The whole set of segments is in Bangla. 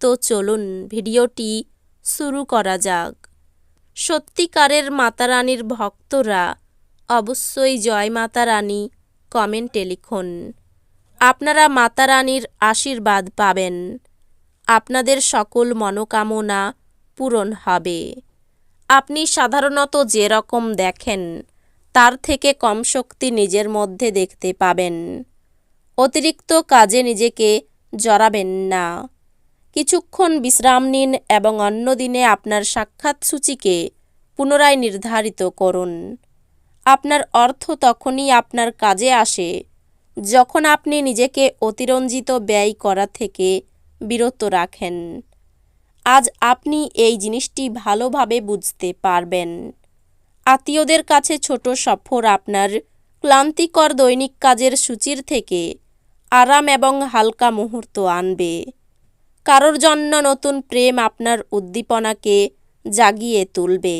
তো চলুন ভিডিওটি শুরু করা যাক। সত্যিকারের মাতারানীর ভক্তরা অবশ্যই জয় মাতা রানী কমেন্টে লিখুন। আপনারা মাতারানীর আশীর্বাদ পাবেন। আপনাদের সকল মনোকামনা পূরণ হবে। আপনি সাধারণত যেরকম দেখেন, তার থেকে কম শক্তি নিজের মধ্যে দেখতে পাবেন। অতিরিক্ত কাজে নিজেকে জড়াবেন না। কিছুক্ষণ বিশ্রাম নিন এবং অন্য দিনে আপনার সাক্ষাৎ সূচিকে পুনরায় নির্ধারিত করুন। আপনার অর্থ তখনই আপনার কাজে আসে যখন আপনি নিজেকে অতিরঞ্জিত ব্যয় করা থেকে বিরত রাখেন। আজ আপনি এই জিনিসটি ভালোভাবে বুঝতে পারবেন। আত্মীয়দের কাছে ছোট সফর আপনার ক্লান্তিকর দৈনিক কাজের সূচির থেকে আরাম এবং হালকা মুহূর্ত আনবে। কারোর জন্য নতুন প্রেম আপনার উদ্দীপনাকে জাগিয়ে তুলবে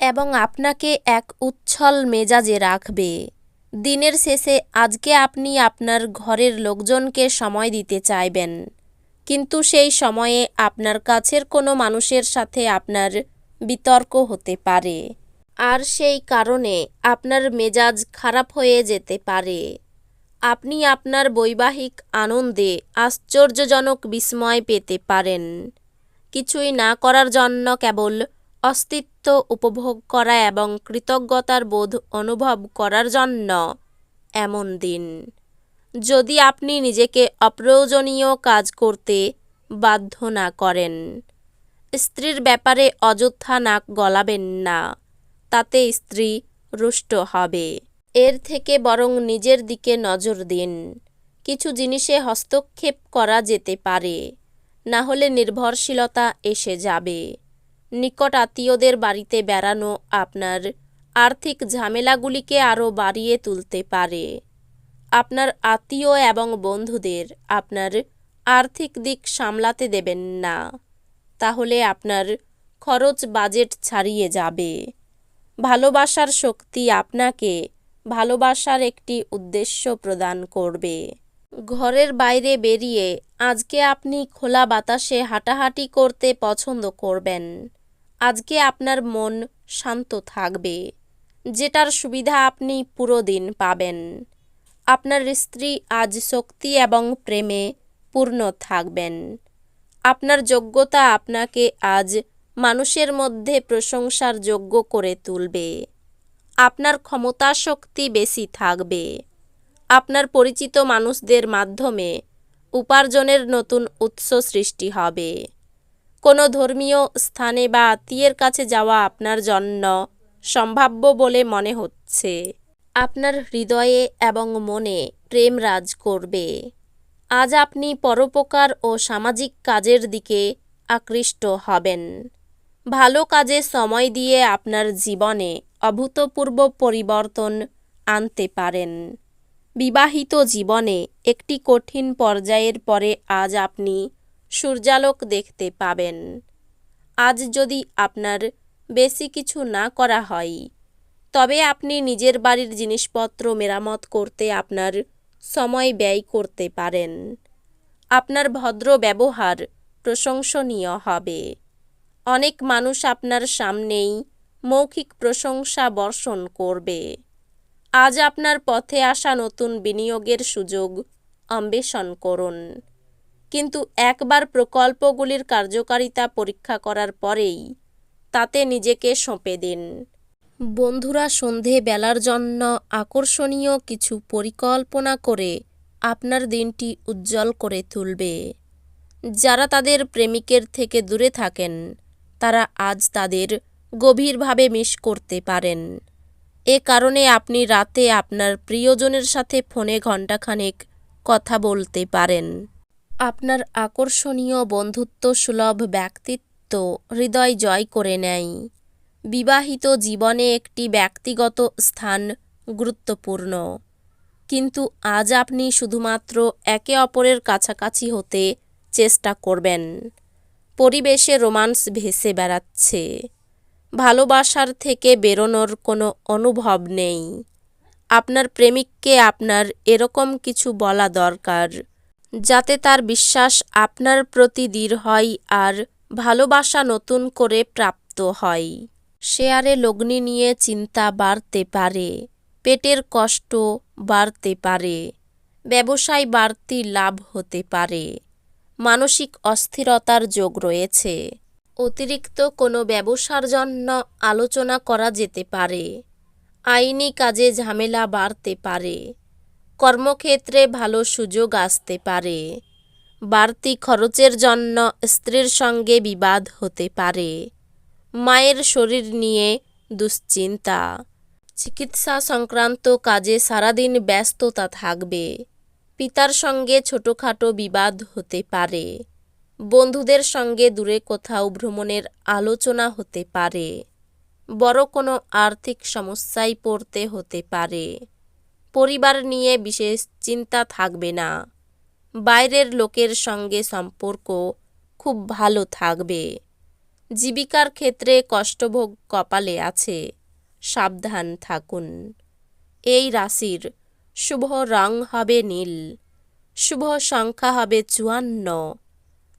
এবং আপনাকে এক উচ্ছল মেজাজে রাখবে। দিনের শেষে আজকে আপনি আপনার ঘরের লোকজনকে সময় দিতে চাইবেন, কিন্তু সেই সময়ে আপনার কাছের কোনো মানুষের সাথে আপনার বিতর্ক হতে পারে। আর সেই কারণে আপনার মেজাজ খারাপ হয়ে যেতে পারে। আপনি আপনার বৈবাহিক আনন্দে আশ্চর্যজনক বিস্ময় পেতে পারেন। কিছুই না করার জন্য কেবল অস্তিত্ব উপভোগ করা এবং কৃতজ্ঞতার বোধ অনুভব করার জন্য এমন দিন। যদি আপনি নিজেকে অপ্রয়োজনীয় কাজ করতে বাধ্য না করেন, স্ত্রীর ব্যাপারে অযথা নাক গলাবেন না, তাতে স্ত্রী রুষ্ট হবে। এর থেকে বরং নিজের দিকে নজর দিন। কিছু জিনিসে হস্তক্ষেপ করা যেতে পারে। না হলে নির্ভরশীলতা এসে যাবে। নিকট আত্মীয়দের বাড়িতে বেড়ানো আপনার আর্থিক ঝামেলাগুলিকে আরও বাড়িয়ে তুলতে পারে। আপনার আত্মীয় এবং বন্ধুদের আপনার আর্থিক দিক সামলাতে দেবেন না। তাহলে আপনার খরচ বাজেট ছাড়িয়ে যাবে। ভালোবাসার শক্তি আপনাকে ভালোবাসার একটি উদ্দেশ্য প্রদান করবে। ঘরের বাইরে বেরিয়ে আজকে আপনি খোলা বাতাসে হাঁটাহাঁটি করতে পছন্দ করবেন। আজকে আপনার মন শান্ত থাকবে। যেটার সুবিধা আপনি পুরো দিন পাবেন। আপনার স্ত্রী আজ শক্তি এবং প্রেমে পূর্ণ থাকবেন। আপনার যোগ্যতা আপনাকে আজ মানুষের মধ্যে প্রশংসার যোগ্য করে তুলবে। আপনার ক্ষমতা শক্তি বেশি থাকবে। আপনার পরিচিত মানুষদের মাধ্যমে উপার্জনের নতুন উৎস সৃষ্টি হবে। কোনো ধর্মীয় স্থানে বা আত্মীয়ের কাছে যাওয়া আপনার জন্য সম্ভাব্য বলে মনে হচ্ছে। আপনার হৃদয়ে এবং মনে প্রেম রাজ করবে। আজ আপনি পরোপকার ও সামাজিক কাজের দিকে আকৃষ্ট হবেন। ভালো কাজে সময় দিয়ে আপনার জীবনে অভূতপূর্ব পরিবর্তন আনতে পারেন। বিবাহিত জীবনে একটি কঠিন পর্যায়ের পরে আজ আপনি সূর্যালোক দেখতে পাবেন। আজ যদি আপনার বেশি কিছু না করা হয়, তবে আপনি নিজের বাড়ির জিনিসপত্র মেরামত করতে আপনার সময় ব্যয় করতে পারেন। আপনার ভদ্র ব্যবহার প্রশংসনীয় হবে। অনেক মানুষ আপনার সামনেই মৌখিক প্রশংসা বর্ষণ করবে। আজ আপনার পথে আসা নতুন বিনিয়োগের সুযোগ অন্বেষণ করুন। কিন্তু একবার প্রকল্পগুলির কার্যকারিতা পরীক্ষা করার পরেই তাতে নিজেকে সঁপে দিন। বন্ধুরা, সন্ধে বেলার জন্য আকর্ষণীয় কিছু পরিকল্পনা করে আপনার দিনটি উজ্জ্বল করে তুলবে। যারা তাদের প্রেমিকের থেকে দূরে থাকেন, তারা আজ তাদের গভীরভাবে মিস করতে পারেন। এ কারণে আপনি রাতে আপনার প্রিয়জনের সাথে ফোনে ঘণ্টাখানেক কথা বলতে পারেন। আপনার আকর্ষণীয় বন্ধুত্ব সুলভ ব্যক্তিত্ব হৃদয় জয় করে নেয়। বিবাহিত জীবনে একটি ব্যক্তিগত স্থান গুরুত্বপূর্ণ। কিন্তু আজ আপনি শুধুমাত্র একে অপরের কাছাকাছি হতে চেষ্টা করবেন। পরিবেশে রোমান্স ভেসে বেড়াচ্ছে। ভালোবাসার থেকে বেরোনোর কোনো অনুভব নেই। আপনার প্রেমিককে আপনার এরকম কিছু বলা দরকার, যাতে তার বিশ্বাস আপনার প্রতি দৃঢ় হয় আর ভালোবাসা নতুন করে প্রাপ্ত হয়। শেয়ারে লগ্নি নিয়ে চিন্তা বাড়তে পারে, পেটের কষ্ট বাড়তে পারে, ব্যবসায় বাড়তি লাভ হতে পারে, মানসিক অস্থিরতার যোগ রয়েছে। অতিরিক্ত কোনো ব্যবসার জন্য আলোচনা করা যেতে পারে। আইনি কাজে ঝামেলা বাড়তে পারে। কর্মক্ষেত্রে ভালো সুযোগ আসতে পারে। বাড়তি খরচের জন্য স্ত্রীর সঙ্গে বিবাদ হতে পারে। মায়ের শরীর নিয়ে দুশ্চিন্তা। চিকিৎসা সংক্রান্ত কাজে সারাদিন ব্যস্ততা থাকবে। পিতার সঙ্গে ছোটোখাটো বিবাদ হতে পারে। বন্ধুদের সঙ্গে দূরে কোথাও ভ্রমণের আলোচনা হতে পারে। বড় কোনো আর্থিক সমস্যায় পড়তে হতে পারে। পরিবার নিয়ে বিশেষ চিন্তা থাকবে না। বাইরের লোকের সঙ্গে সম্পর্ক খুব ভালো থাকবে। জীবিকার ক্ষেত্রে কষ্টভোগ কপালে আছে। সাবধান থাকুন। এই রাশির শুভ রং হবে নীল। শুভ সংখ্যা হবে চুয়ান্ন।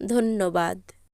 ধন্যবাদ।